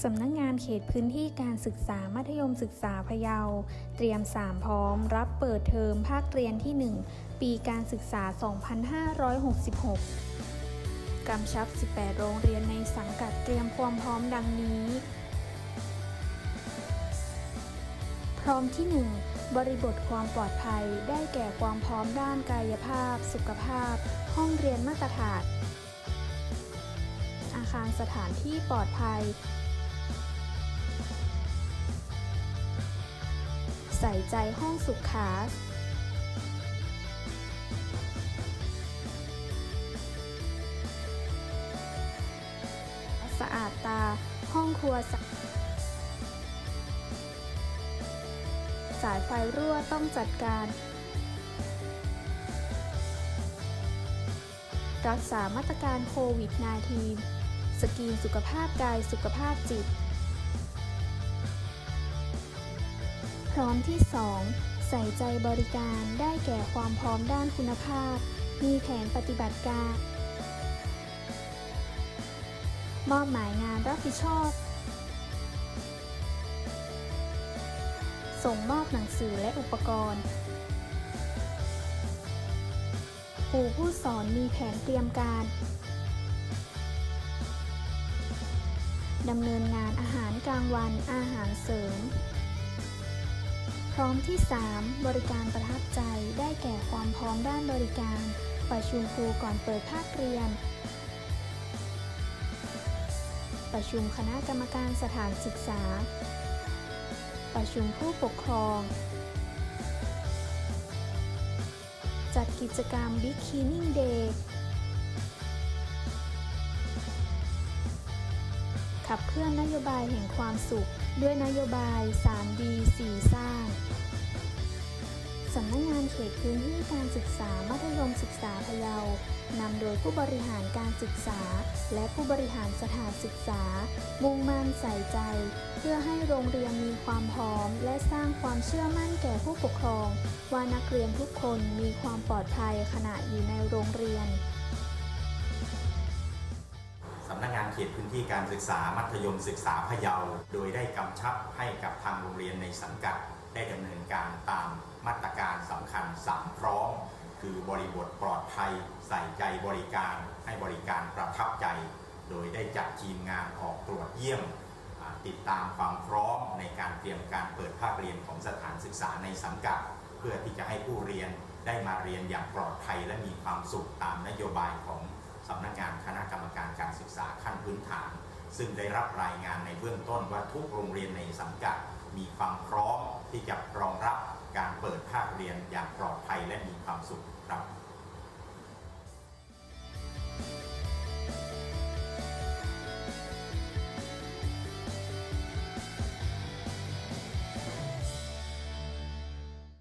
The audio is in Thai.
สำนักงงานเขตพื้นที่การศึกษามัธยมศึกษาพะเยา เตรียมสามพร้อม รับเปิดเทอมภาคเรียนที่ 1 ปีการศึกษา 2566 กำชับ 18 โรงเรียนในสังกัดเตรียมความพร้อมดังนี้ พร้อมที่ 1 บริบทความปลอดภัยได้แก่ความพร้อมด้านกายภาพ สุขภาพ ห้องเรียนมาตรฐาน อาคารสถานที่ปลอดภัย ใส่ใจห้องสุขาสะอาดตา ห้องครัวสสายไฟรั่วต้องจัดการ รักษามาตรการโควิด -19 สกีนสุขภาพกายสุขภาพจิต พร้อมที่ 2 ใส่ใจบริการได้แก่ความพร้อมด้านคุณภาพ มีแผนปฏิบัติการ มอบหมายงานรับผิดชอบ ส่งมอบหนังสือและอุปกรณ์ครูผู้สอนมีแผนเตรียมการดำเนินงานอาหารกลางวันอาหารเสริม พร้อมที่ 3 บริการประทับใจได้แก่ความพร้อมด้านบริการ ประชุมครูก่อนเปิดภาคเรียน ประชุมคณะกรรมการสถานศึกษา ประชุมผู้ปกครอง จัดกิจกรรม Big Cleaning Day ขับเคลื่อนนโยบายแห่งความสุข ด้วยนโยบาย 3D 4สร้าง สำนักงานเขตพื้นที่การศึกษามัธยมศึกษาพะเยา นำโดยผู้บริหารการศึกษา และผู้บริหารสถานศึกษา มุ่งมั่นใส่ใจ เพื่อให้โรงเรียนมีความพร้อม และสร้างความเชื่อมั่นแก่ผู้ปกครอง ว่านักเรียนทุกคนมีความปลอดภัยขณะอยู่ในโรงเรียนสำนักงานเขตพื้นที่การศึกษามัธยมศึกษาพะเยา โดยได้กำชับให้กับทางโรงเรียนในสังกัดได้ดำเนินการตามมาตรการ สำคัญ3พร้อม คือบริบทปลอดภัย ใส่ใจบริการให้บริการประทับใจ โดยได้จัดทีมงานออกตรวจเยี่ยม ติดตามความพร้อมในการเตรียมการเปิดภาคเรียนของสถานศึกษาในสังกัด เพื่อที่จะให้ผู้เรียนได้มาเรียนอย่างปลอดภัยและมีความสุขตามนโยบายของสำนักงานคณะกรรมการการศึกษาขั้นพื้นฐาน ซึ่งได้รับรายงานในเบื้องต้นว่าทุกโรงเรียนในสังกัด มีความพร้อมที่จะรองรับการเปิดภาคเรียนอย่างปลอดภัยและมีความสุขครับ